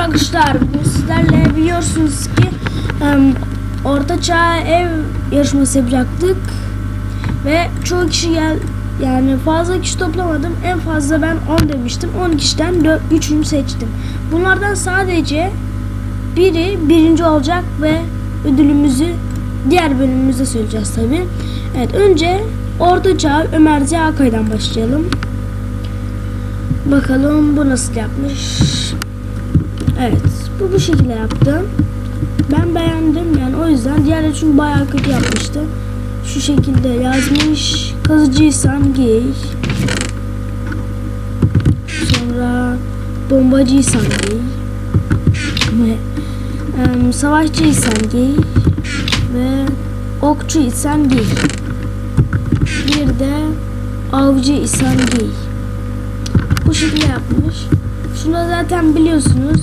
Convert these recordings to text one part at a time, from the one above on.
arkadaşlar. Bugün sizlerle biliyorsunuz ki em, Orta Çağ ev yarışması yapacaktık. Ve çoğu kişi gel yani fazla kişi toplamadım. En fazla ben 10 demiştim. 10 kişiden 3'ünü seçtim. Bunlardan sadece biri birinci olacak ve ödülümüzü diğer bölümümüzde söyleyeceğiz tabi. Evet önce Orta Çağ Ömer Ziya Akay'dan başlayalım. Bakalım bu nasıl yapmış. Evet bu bu şekilde yaptı. Ben beğendim yani o yüzden diğerleri çünkü bayağı kötü yapmıştı. Şu şekilde yazmış. Kazıcıysan giy. Sonra bombacıysan giy. Ve em, savaşçıysan giy. Ve okçuysan giy. Bir de avcıysan giy. Bu şekilde yapmış. Şunu zaten biliyorsunuz.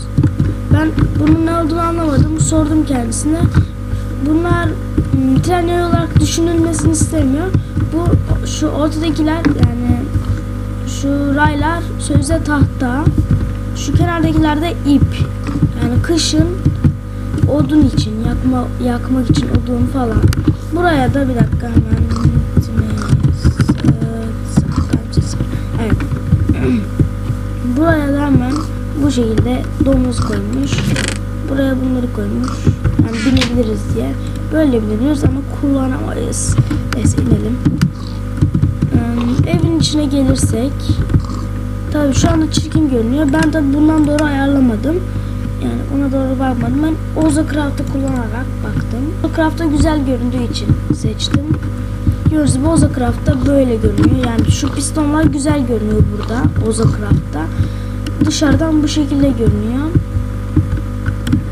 Ben bunun ne olduğunu anlamadım. Sordum kendisine. Bunlar m, tren yolu olarak düşünülmesini istemiyor. Bu şu ortadakiler yani şu raylar sözde tahta. Şu kenardakiler de ip. Yani kışın odun için yakma yakmak için odun falan. Buraya da bir dakika hemen Evet. Buraya da hemen bu şekilde domuz koymuş. Buraya bunları koymuş. Yani binebiliriz diye. Böyle binebiliriz ama kullanamayız. Neyse inelim. Ee, evin içine gelirsek tabi şu anda çirkin görünüyor. Ben tabi bundan doğru ayarlamadım. Yani ona doğru bakmadım. Ben Oza Craft'ı kullanarak baktım. Oza Craft'ta güzel göründüğü için seçtim. Gördüğünüz gibi Oza Craft'ta böyle görünüyor. Yani şu pistonlar güzel görünüyor burada Oza Craft'ta. Dışarıdan bu şekilde görünüyor.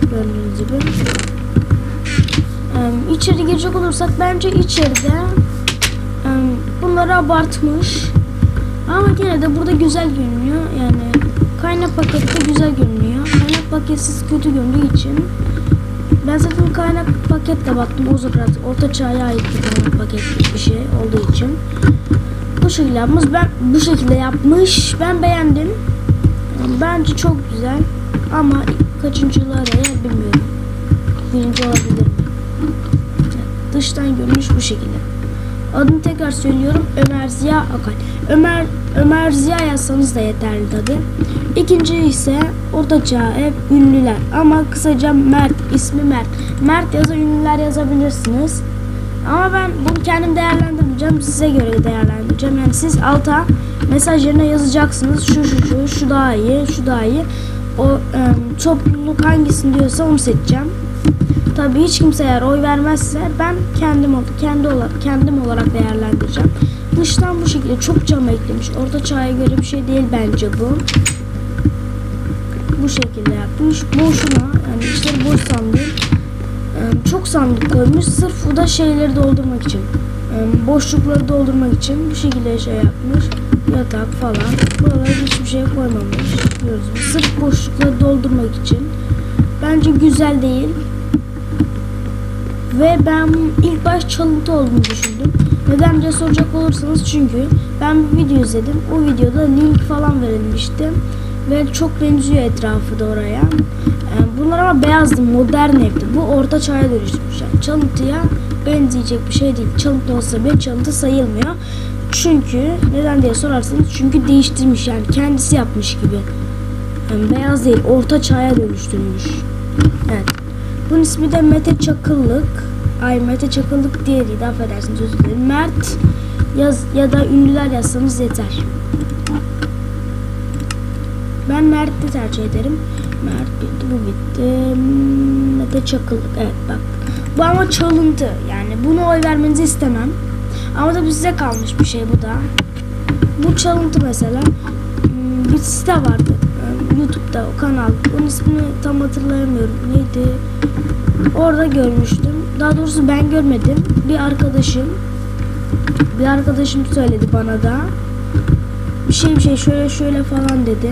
Gördüğünüz gibi. Ee, içeri girecek olursak bence içeride bunları abartmış. Ama gene de burada güzel görünüyor. Yani kaynak pakette güzel görünüyor. Kaynak paketsiz kötü göründüğü için ben zaten kaynak paketle baktım. O zaman orta çağa ait bir kaynak paketli bir şey olduğu için. Bu şekilde yapmış. Ben bu şekilde yapmış. Ben beğendim. Bence çok güzel. Ama kaçıncılığa değer bilmiyorum. Birinci olabilir mi? Dıştan görünüş bu şekilde. Adını tekrar söylüyorum. Ömer Ziya Akay. Ömer Ömer Ziya yazsanız da yeterli tabi. İkinci ise Orta Çağ ev ünlüler. Ama kısaca Mert. ismi Mert. Mert yaza ünlüler yazabilirsiniz. Ama ben bunu kendim değerlendirmeyeceğim. Size göre değerlendireceğim. Yani siz alta mesaj yerine yazacaksınız. Şu şu şu şu daha iyi, şu daha iyi. O e, topluluk hangisini diyorsa onu seçeceğim. Tabii hiç kimse eğer oy vermezse ben kendim kendi olarak kendim olarak değerlendireceğim. Dıştan bu şekilde çok cam eklemiş. Orta çağa göre bir şey değil bence bu. Bu şekilde yapmış. Boşuna yani içleri boş sandık. Çok sandık koymuş. Sırf bu da şeyleri doldurmak için. Boşlukları doldurmak için bu şekilde şey yapmış. Yatak falan. Buralara hiçbir şey koymamış. Görüyoruz. Sırf boşlukları doldurmak için. Bence güzel değil. Ve ben ilk baş çalıntı olduğunu düşündüm. Neden diye soracak olursanız çünkü ben bir video izledim. O videoda link falan verilmişti. Ve çok benziyor etrafı da oraya. Yani bunlar ama beyazdı, modern evdi. Bu orta çağa dönüşmüş. Yani çalıntıya benzeyecek bir şey değil. Çalıntı olsa bile çalıntı sayılmıyor. Çünkü neden diye sorarsanız çünkü değiştirmiş yani kendisi yapmış gibi. Yani beyaz değil, orta çağa dönüştürmüş. Evet. Bunun ismi de Mete Çakıllık. Ay Mete Çakıllık diğeriydi affedersiniz özür dilerim. Mert yaz ya da ünlüler yazsanız yeter. Ben Mert'i tercih ederim. Mert bitti bu bitti. Hmm, Mete Çakıllık evet bak. Bu ama çalıntı yani bunu oy vermenizi istemem. Ama da size kalmış bir şey bu da. Bu çalıntı mesela. Hmm, Bir site vardı. Ee, YouTube'da o kanal. Onun ismini tam hatırlayamıyorum. Neydi? Orada görmüştüm. Daha doğrusu ben görmedim. Bir arkadaşım bir arkadaşım söyledi bana da. Bir şey bir şey şöyle şöyle falan dedi.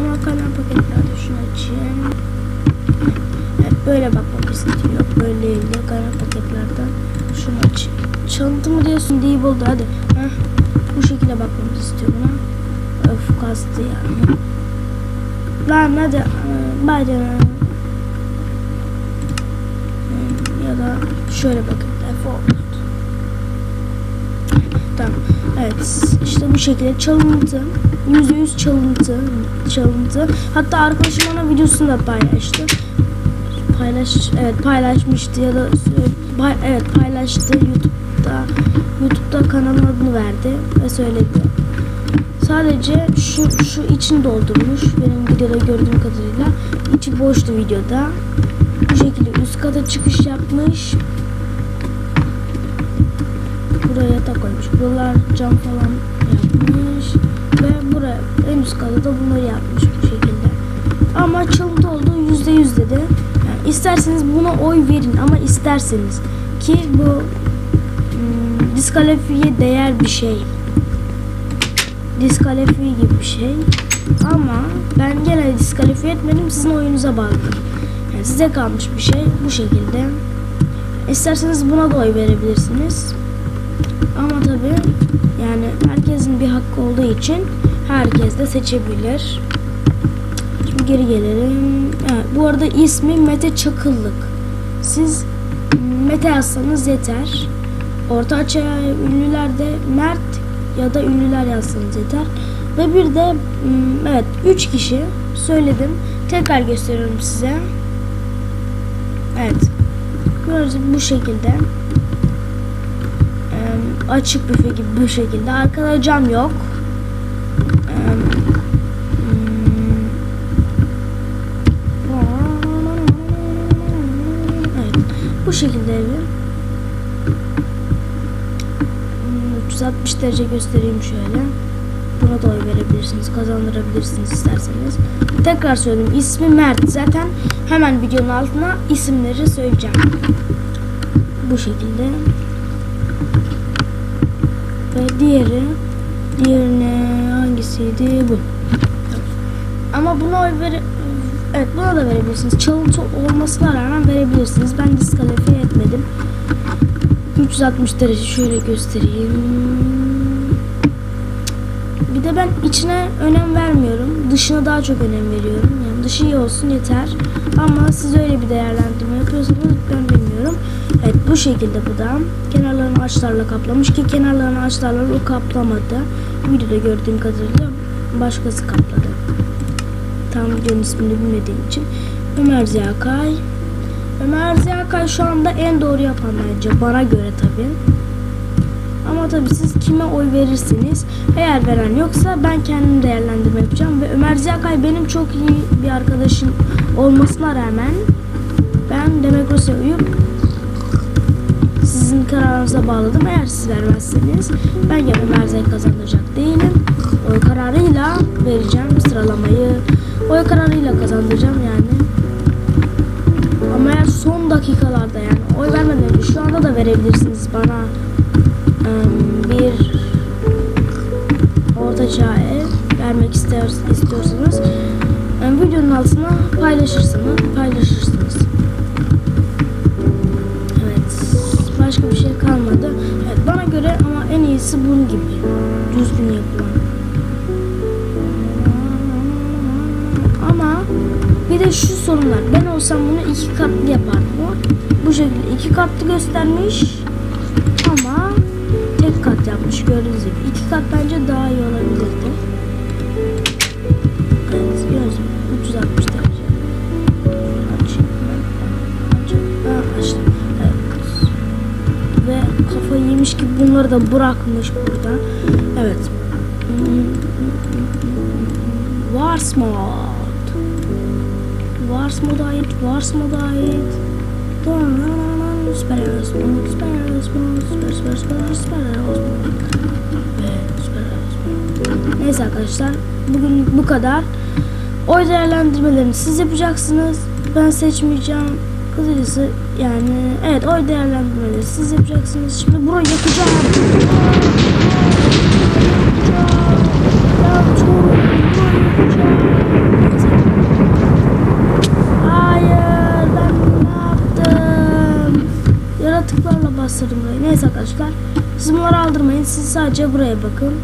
Ama kanal paketlerde şunu açayım. Evet, böyle bakmak istiyor. Böyle değil de kanal paketlerden şunu açayım. Çalıntı mı diyorsun deyip oldu hadi. Heh, bu şekilde bakmamızı istiyor buna. Öf kastı yani. Lan hadi e, bacana. Ya da şöyle bakın. Default. Tamam. Evet. işte bu şekilde çalıntı. %100 çalıntı. Çalıntı. Hatta arkadaşım ona videosunu da paylaştı. Paylaş, evet paylaşmıştı ya da evet paylaştı YouTube'da. YouTube'da kanalın adını verdi ve söyledi. Sadece şu şu için doldurmuş. Benim videoda gördüğüm kadarıyla içi boştu videoda. Bu şekilde üst kata çıkış yapmış. Yatak koymuş. Buralar cam falan yapmış. Ve buraya en üst da bunları yapmış bu şekilde. Ama çalıntı olduğu yüzde yüz dedi. Yani isterseniz buna oy verin ama isterseniz ki bu hmm, diskalifiye değer bir şey. Diskalifiye gibi bir şey. Ama ben gene diskalifiye etmedim. Sizin oyunuza bağladım. Yani size kalmış bir şey bu şekilde. İsterseniz buna da oy verebilirsiniz. Ama tabi yani herkesin bir hakkı olduğu için herkes de seçebilir. Şimdi geri gelelim. Evet, bu arada ismi Mete Çakıllık. Siz Mete yazsanız yeter. Orta açı ünlülerde Mert ya da ünlüler yazsanız yeter. Ve bir de hmm, evet 3 kişi söyledim. Tekrar gösteriyorum size. Evet. Gördüğünüz bu şekilde. Açık büfe gibi bu şekilde. Arkada cam yok. Hmm, evet. Bu şekilde evi. Hmm, 360 derece göstereyim şöyle. Buna da oy verebilirsiniz. Kazandırabilirsiniz isterseniz. Tekrar söyleyeyim. İsmi Mert. Zaten hemen videonun altına isimleri söyleyeceğim. Bu şekilde. Ve diğeri diğerine hangisiydi bu. Ama buna oy ver Evet buna da verebilirsiniz. Çalıntı olmasına rağmen verebilirsiniz. Ben diskalifiye etmedim. 360 derece şöyle göstereyim. Bir de ben içine önem vermiyorum. Dışına daha çok önem veriyorum. Yani dışı iyi olsun yeter. Ama siz öyle bir değerlendirme yapıyorsanız ben bilmiyorum. Evet bu şekilde bu da. Kenarlarını ağaçlarla kaplamış ki kenarlarını ağaçlarla o kaplamadı. Videoda gördüğüm kadarıyla başkası kapladı. Tam videonun ismini bilmediğim için. Ömer Ziyakay. Ömer Ziyakay şu anda en doğru yapan bence. Bana göre tabii. Ama tabii siz kime oy verirsiniz? Eğer veren yoksa ben kendim değerlendirme yapacağım. Ve Ömer Ziyakay benim çok iyi bir arkadaşım olmasına rağmen ben Demokrasi'ye uyup sizin kararınıza bağladım. Eğer siz vermezseniz ben Ömer Ziyakay kazandıracak değilim. Oy kararıyla vereceğim sıralamayı. Oy kararıyla kazandıracağım yani. Ama eğer son dakikalarda yani oy vermeden önce şu anda da verebilirsiniz bana Em, bir orta çağ ev vermek istiyorsanız videonun altına paylaşırsınız paylaşırsınız iyisi bunun gibi. Düzgün yapılan ama bir de şu sorunlar. Ben olsam bunu iki katlı yapardım. Bu şekilde iki katlı göstermiş. Ama tek kat yapmış. Gördüğünüz gibi. İki kat bence daha iyi olabilirdi. Evet gördüğünüz gibi. 360 derece. Yemiş gibi bunları da bırakmış burada. Evet. Wars mod. Wars moda ait. Wars moda ait. Süper Erasmus, Süper Erasmus, Süper Süper Süper Süper Süper Erasmus. Neyse arkadaşlar, bugün bu kadar. Oy değerlendirmelerini siz yapacaksınız. Ben seçmeyeceğim. Kısacası yani evet oy değerlendirmeleri siz yapacaksınız. Şimdi burayı yakacağım. Hayır ben ne yaptım? Yaratıklarla bastırdım burayı. Neyse arkadaşlar. Siz bunları aldırmayın. Siz sadece buraya bakın.